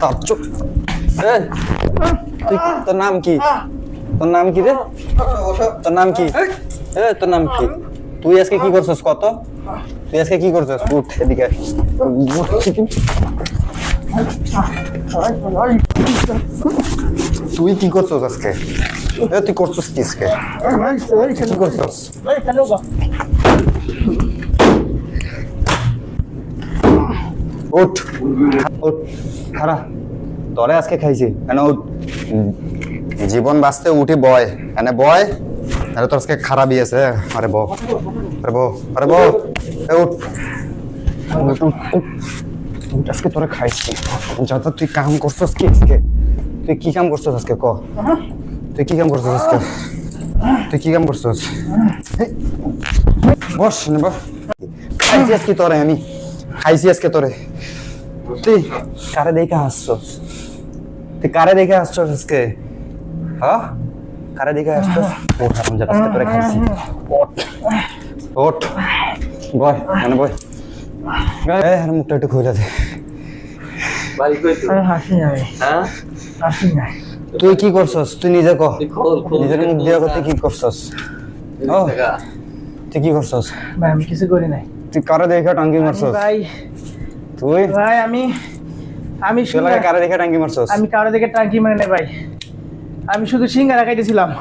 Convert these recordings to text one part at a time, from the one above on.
তার তুই তোর নাম কি? তোর নাম কি রে? তোর নাম কি? এ, তোর নাম কি? তুই আজকে কি করছিস কত? তুই আজকে কি করছিস? উঠ, এদিকে তুই কি করছিস আজকে? তুই করছিস কি আজকে? কি করছিস? উঠ। উঠ। খারা তোরে আজকে খাইছি। কেন। জীবন বাঁচতে উঠি বয়। এনে বয় আরে তোর আজকে খারাপই আছে আরে বউ আরে বউ আরে এ উঠ। আজকে তোরে খাইছি। যত তুই কাম করছিস কি আজকে? তুই কি কাম করছিস আজকে? ক। তুই কি কাম করছিস আজকে? তুই কি কাম করছিস? বস নে বস খাইছি আজকে তোরে আমি। খাইছি আজকে তোরে। তুই কারে দেখে হাসছস? তুই কারে দেখে হাসছস আজকে? হ্যাঁ? কারে দেখে হাসছস? ওঠ হারাম যা আজকে তোরে খাইছি। ওঠ ওঠ বয় মানে বয়। এ আর মুখটা একটু খুলে দে। বাড়ি কই তুই? আমি হাসি নাই। হ্যাঁ? হাসি নাই। তুই কি করছস? তুই নিজে ক। তুই খোল খোল নিজের মুখ দিয়ে কথা কি করছস? ও। তুই কি করছস? ভাই আমি কিছু করি নাই। তুই কারে দেখে টাঙ্গি মারছস? ভাই তুই? ভাই আমি আমি লাগে কারে দেখে টাঙ্গি মারছস? আমি কারও দিকে টাঙ্কি মারি নাই ভাই। আমি শুধু সিঙ্গারা খাইতেছিলাম।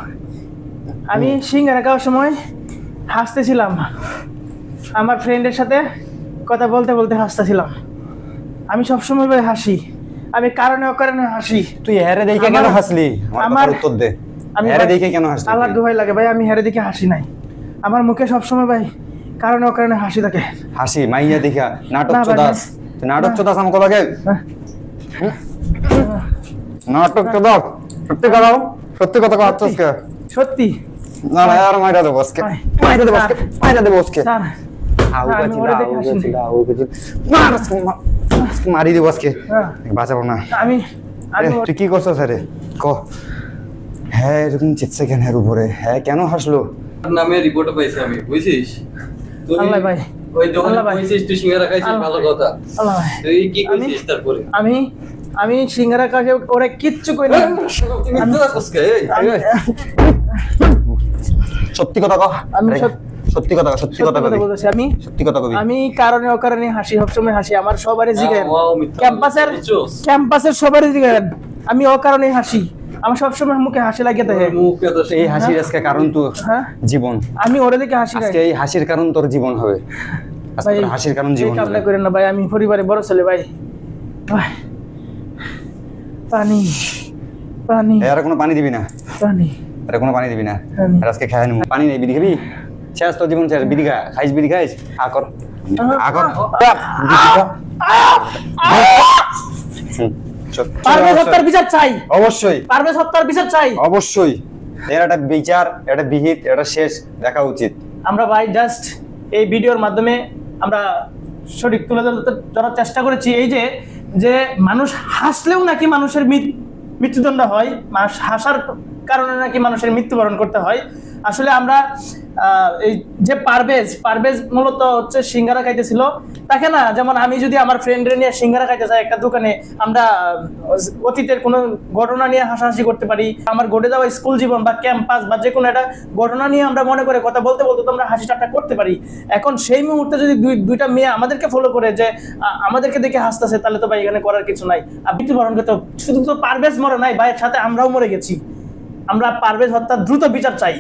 আমি সিঙ্গারা খাওয়ার সময় হাসতেছিলাম। আমার ফ্রেন্ডের সাথে কথা বলতে বলতে হাসতেছিলাম। আমি সবসময় ভাই হাসি। আমি কারণে অকারণে হাসি। তুই হেরে দেখে কেন হাসলি? আমার উত্তর দে। আমি ভাই- দেখে কেন হাসলি আল্লাহ তুই? দোহাই লাগে ভাই আমি হেরে দিকে হাসি নাই। আমার মুখে সবসময় ভাই কারণে অকারণে হাসি থাকে। হাসি মাইয়া দেখা নাটক চোদাস। নাটক চোদাস আমাকে লাগে হ্যাঁ। নাটক চোদাস সত্যি কথা। সত্যি কথা কথা কে সত্যি। না না আর মাইরা দেবো আজকে। মাইরা দেবো আজকে। মাইরা দেবো আজকে। মার আজকে দেবো আজকে। হ্যাঁ। বাঁচাবো না। আমি তুই কি করছিস রে? ক। হ্যাঁ এরকম চিৎসা কেন এর উপরে? হ্যাঁ কেন হাসলো? নামে রিপোর্ট পাইছি আমি বুঝছিস তুই আল্লাহ ভাই। ওই দোকানে কইছিস তুই সিঙ্গারা খাইছিস ভালো কথা। আল্লাহ ভাই। তুই কি আমি- কইছিস তারপরে? আমি আমি সিঙ্গারা কাছে ওরে কিচ্ছু কই না। মিথ্যা সত্যি কথা কহ। আমি সত্যি কথা সত্যি কথা কথা আমি সত্যি কথা কবি। আমি কারণে অকারণে হাসি সবসময় হাসি আমার সবারই মিথ্যা ক্যাম্পাসের ক্যাম্পাসের সবারই জিগেন আমি অকারণে হাসি। আমার সবসময় মুখে হাসি লাগে মুখ এই হাসির আজকে কারণ তো হ্যাঁ জীবন আমি ওরে দেখে হাসি আজকে এই হাসির কারণ তোর জীবন হবে আজকে হাসির কারণ জীবন কামনা করেন না ভাই আমি পরিবারে বড় ছেলে ভাই পানি পানি এর কোনো পানি দিবি না পানি এর কোনো পানি দিবি না। আজকে খাই নিবো পানি নেই বিড়ি খাবি শেষ তোর জীবন শেষ বিড়ি খা খাইস বিড়ি খাইস আকর আকর পারবে সত্তার বিচার চাই। অবশ্যই। পারবে সত্তার বিচার চাই। অবশ্যই। এর একটা বিচার একটা বিহিত এটা শেষ দেখা উচিত। আমরা ভাই জাস্ট এই ভিডিওর মাধ্যমে আমরা সঠিক তুলে ধরতে ধরার চেষ্টা করেছি এই যে যে মানুষ হাসলেও নাকি মানুষের মৃত্যুদণ্ড হয়। মানুষ হাসার কারণে নাকি মানুষের মৃত্যুবরণ করতে হয়। আসলে আমরা এই যে পারভেজ পারভেজ মূলত হচ্ছে সিঙ্গারা খাইতেছিল। তাকে না, যেমন আমি যদি আমার ফ্রেন্ডের নিয়ে সিঙ্গারা খাইতে যাই একটা দোকানে, আমরা অতীতের কোনো ঘটনা নিয়ে হাসাহাসি করতে পারি। আমার ঘটে যাওয়া স্কুল জীবন বা ক্যাম্পাস বা যে কোনো একটা ঘটনা নিয়ে আমরা মনে করে কথা বলতে বলতে তো আমরা হাসি ঠাট্টা করতে পারি। এখন সেই মুহূর্তে যদি দুই, দুইটা মেয়ে আমাদেরকে ফলো করে যে আমাদেরকে দেখে হাসতেছে, তাহলে তো ভাই এখানে করার কিছু নাই। আর মৃত্যুবরণ করতে শুধু তো পারভেজ মরে নাই ভাইয়ের সাথে আমরাও মরে গেছি। আমরা পারভেজ হত্যার দ্রুত বিচার চাই।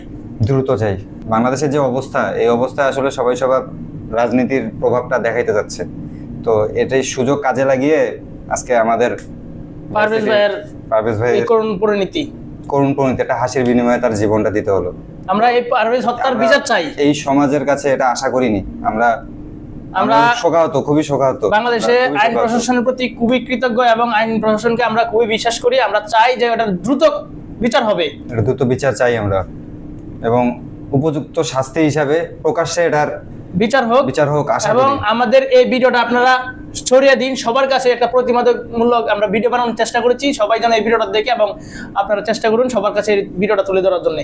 দ্রুত চাই। বাংলাদেশের যে অবস্থা এই অবস্থায় আসলে সবাই সবার রাজনীতির প্রভাবটা দেখাইতে যাচ্ছে। তো এটাই সুযোগ কাজে লাগিয়ে আজকে আমাদের পারভেজ ভাইয়ের পারভেজ ভাই এই করুণ পরিণতি। করুণ পরিণতি একটা হাসির বিনিময়ে তার জীবনটা দিতে হলো। আমরা এই পারভেজ হত্যার বিচার চাই। এই সমাজের কাছে এটা আশা করিনি। আমরা আমরা আমরা শোকাহত খুবই শোকাহত। বাংলাদেশে আইন প্রশাসনের প্রতি খুবই কৃতজ্ঞ এবং আইন প্রশাসনকে আমরা খুবই বিশ্বাস করি। আমরা চাই যে এটা দ্রুত বিচার হবে। এটা দ্রুত বিচার চাই আমরা। এবং উপযুক্ত শাস্তি হিসাবে প্রকাশ্যে এটার বিচার হোক। বিচার হোক আশা এবং আমাদের এই ভিডিওটা আপনারা ছড়িয়ে দিন। সবার কাছে একটা প্রতিবাদমূলক আমরা ভিডিও বানানোর চেষ্টা করেছি। সবাই যেন এই ভিডিওটা দেখে এবং আপনারা চেষ্টা করুন সবার কাছে এই ভিডিওটা তুলে ধরার জন্য।